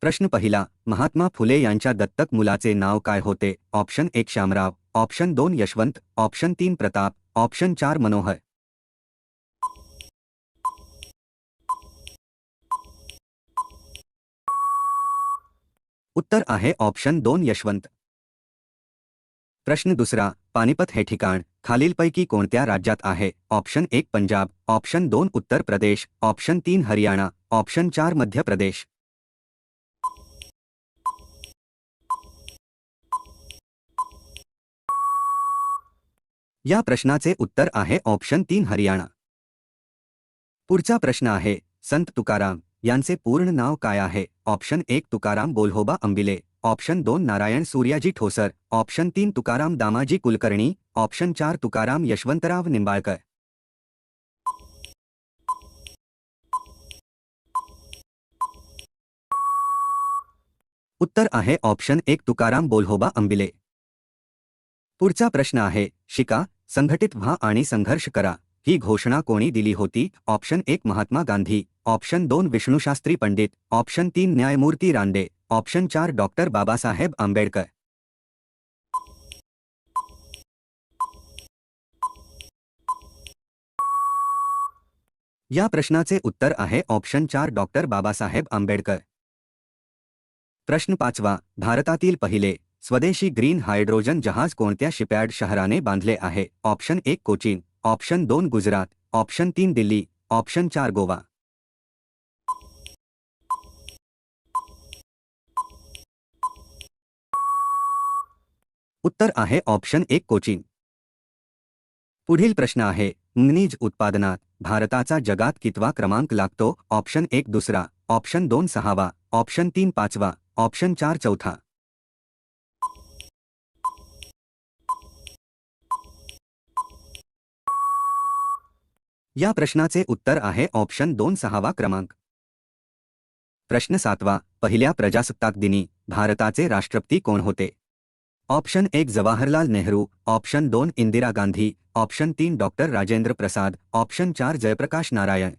प्रश्न पहिला, महात्मा फुले यांच्या दत्तक मुलाचे नाव काय होते? ऑप्शन एक श्यामराव ऑप्शन दोन, यशवंत. ऑप्शन तीन, प्रताप. ऑप्शन चार, मनोहर. उत्तर आहे, ऑप्शन दोन, यशवंत. प्रश्न दुसरा, पानिपत हे ठिकाण खालीलपैकी कोणत्या राज्यात आहे? ऑप्शन एक, पंजाब. ऑप्शन दोन, उत्तर प्रदेश. ऑप्शन तीन, हरियाणा. ऑप्शन चार, मध्य प्रदेश. या प्रश्नाचे उत्तर आहे ऑप्शन तीन हरियाणा. पुढचा प्रश्न आहे, संत तुकाराम यांचे पूर्ण नाव काय आहे? ऑप्शन एक तुकाराम बोल्होबा अंबिले, ऑप्शन दोन नारायण सूर्याजी ठोसर, ऑप्शन तीन तुकाराम दामाजी कुलकर्णी, ऑप्शन चार तुकाराम यशवंतराव निंबाळकर. उत्तर आहे ऑप्शन एक तुकाराम बोल्होबा अंबिले. पुढचा प्रश्न आहे शिका संघटित व्हा आणि संघर्ष करा. ही घोषणा कोणी दिली होती? ऑप्शन एक महात्मा गांधी. ऑप्शन दोन विष्णुशास्त्री पंडित. ऑप्शन तीन न्यायमूर्ती रांडे ऑप्शन चार डॉक्टर बाबासाहेब आंबेडकर. या प्रश्नाचे उत्तर आहे ऑप्शन चार डॉक्टर बाबासाहेब आंबेडकर. प्रश्न पाचवा भारतातील पहिले स्वदेशी ग्रीन हायड्रोजन जहाज़ कोणत्या शिपयार्ड शहराने बांधले आहे? ऑप्शन एक कोचीन, ऑप्शन दोन गुजरात, ऑप्शन तीन दिल्ली, ऑप्शन चार गोवा. उत्तर आहे ऑप्शन एक कोचीन. पुढील प्रश्न आहे मनीज उत्पादनात भारताचा जगात कितवा क्रमांक लागतो? ऑप्शन एक दुसरा, ऑप्शन दोन सहावा, ऑप्शन तीन पाचवा, ऑप्शन चार चौथा. या प्रश्नाचे उत्तर आहे ऑप्शन दोन सहावा क्रमांक. प्रश्न सातवा, पहिल्या प्रजासत्ताक दिनी भारताचे राष्ट्रपती कोण होते? ऑप्शन एक जवाहरलाल नेहरू, ऑप्शन दोन इंदिरा गांधी, ऑप्शन तीन डॉक्टर राजेंद्र प्रसाद, ऑप्शन चार जयप्रकाश नारायण.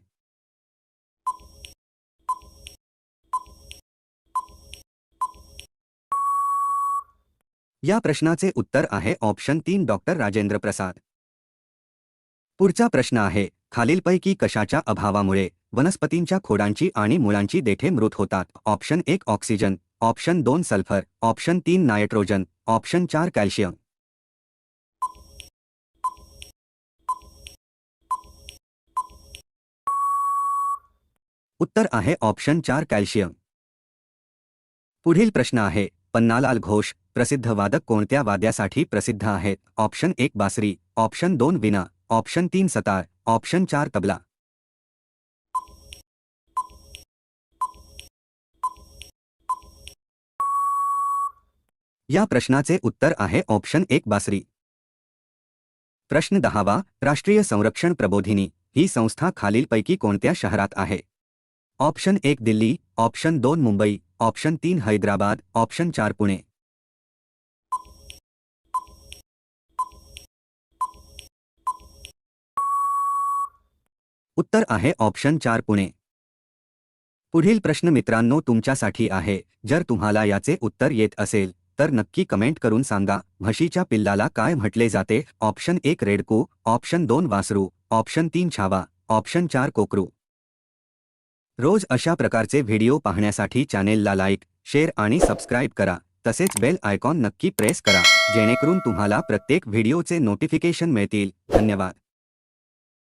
या प्रश्नाचे उत्तर आहे ऑप्शन तीन डॉक्टर राजेंद्र प्रसाद. पुढचा प्रश्न आहे खालीलपैकी कशाच्या अभावामुळे वनस्पतींच्या खोडांची आणि मुळांची देठे मृत होतात. ऑप्शन एक ऑक्सिजन, ऑप्शन दोन सल्फ़र, ऑप्शन तीन नायट्रोजन, ऑप्शन चार कॅल्शियम. उत्तर आहे ऑप्शन चार कॅल्शियम. पुढील प्रश्न आहे, पन्नालाल घोष, प्रसिद्ध वादक कोणत्या वाद्यासाठी प्रसिद्ध आहेत? ऑप्शन एक बासरी, ऑप्शन दोन विना, ऑप्शन तीन सतार. ऑप्शन चार तबला। या प्रश्नाचे उत्तर आहे ऑप्शन एक बासरी। प्रश्न दहावा, राष्ट्रीय संरक्षण प्रबोधिनी, ही संस्था खालीलपैकी कोणत्या शहरात आहे? ऑप्शन एक दिल्ली, ऑप्शन दोन मुंबई, ऑप्शन तीन हैदराबाद, ऑप्शन चार पुणे। उत्तर आहे ऑप्शन चार पुणे. पुढील प्रश्न मित्रांनो तुमच्यासाठी आहे. जर तुम्हाला याचे उत्तर येत असेल तर नक्की कमेंट करून सांगा. म्हशीच्या पिल्लाला काय म्हटले जाते? ऑप्शन एक रेडकू ऑप्शन दोन वासरू ऑप्शन तीन छावा ऑप्शन चार कोकरू. रोज अशा प्रकारचे व्हिडिओ पाहण्यासाठी चॅनेलला लाईक शेअर आणि सबस्क्राईब करा. तसेच बेल आयकॉन नक्की प्रेस करा. जेणेकरून तुम्हाला प्रत्येक व्हिडिओचे नोटिफिकेशन मिळतील. धन्यवाद.